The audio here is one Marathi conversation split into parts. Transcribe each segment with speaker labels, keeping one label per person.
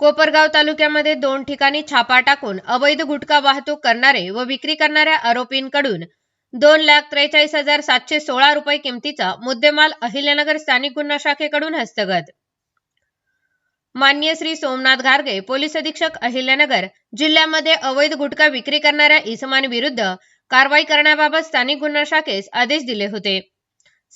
Speaker 1: कोपरगाव तालुक्यामध्ये दोन ठिकाणी छापा टाकून अवैध गुटखा वाहतूक करणारे व विक्री करणाऱ्या आरोपींकडून दोन लाख त्रेचाळीस हजार सातशे सोळा रुपये किमतीचा मुद्देमाल अहिल्यानगर स्थानिक गुन्हा शाखेकडून हस्तगत. मान्य श्री सोमनाथ घारगे पोलीस अधीक्षक अहिल्यानगर जिल्ह्यामध्ये अवैध गुटखा विक्री करणाऱ्या इसमांविरुद्ध कारवाई करण्याबाबत स्थानिक गुन्हा शाखेस आदेश दिले होते.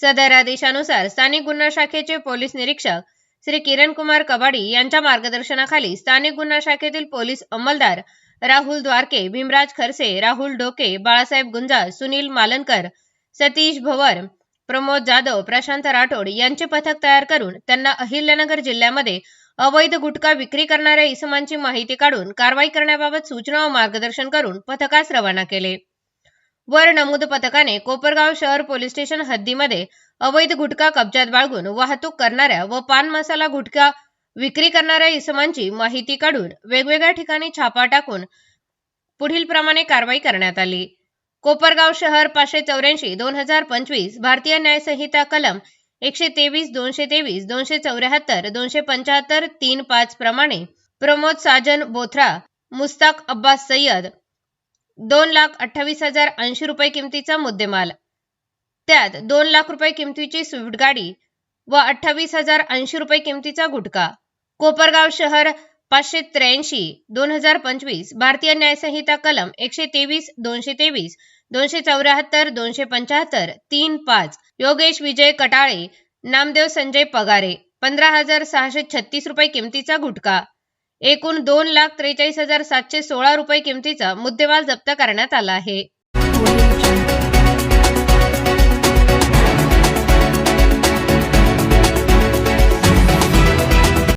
Speaker 1: सदर आदेशानुसार स्थानिक गुन्हा शाखेचे पोलीस निरीक्षक श्री किरण कुमार कबाडी यांच्या मार्गदर्शनाखाली स्थानिक गुन्हा शाखेतील पोलीस अंमलदार राहुल द्वारके भीमराज खरसे राहुल डोके बाळासाहेब गुंजा सुनील मालनकर सतीश भवर प्रमोद जाधव प्रशांत राठोड यांचे पथक तयार करून त्यांना अहिल्यानगर जिल्ह्यामध्ये अवैध गुटखा विक्री करणाऱ्या इसमांची माहिती काढून कारवाई करण्याबाबत सूचना व मार्गदर्शन करून पथकास रवाना केले. वर नमूद पथकाने कोपरगाव शहर पोलीस स्टेशन हद्दीमध्ये अवैध गुटखा कब्जात बाळगून वाहतूक करणाऱ्या व पान मसाला गुटखा विक्री करणाऱ्या इसमांची माहिती काढून वेगवेगळ्या ठिकाणी छापा टाकून पुढील प्रमाणे कारवाई करण्यात आली. कोपरगाव शहर पाचशे चौऱ्याऐंशी दोन हजार पंचवीस भारतीय न्यायसंहिता कलम एकशे तेवीस दोनशे तेवीस दोनशे चौऱ्याहत्तर दोनशे पंच्याहत्तर तीन पाच प्रमाणे प्रमोद साजन बोथरा मुस्ताक अब्बास सय्यद दोन लाख अठ्ठावीस हजार ऐंशी रुपये किमतीचा मुद्देमाल. त्यात दोन लाख रुपये किमतीची स्विफ्ट गाडी व अठ्ठावीस हजार ऐंशी रुपये किमतीचा गुटखा. कोपरगाव शहर पाचशे त्र्याऐंशी दोन हजार पंचवीस भारतीय न्यायसंहिता कलम एकशे तेवीस दोनशे तेवीस दोनशे चौऱ्याहत्तर दोनशे पंच्याहत्तर तीन पाच योगेश विजय कटाळे नामदेव संजय पगारे पंधरा हजार सहाशे छत्तीस रुपये किमतीचा गुटखा. एकूण दोन लाख त्रेचाळीस हजार सातशे सोळा रुपये किमतीचा मुद्देमाल जप्त करण्यात आला आहे.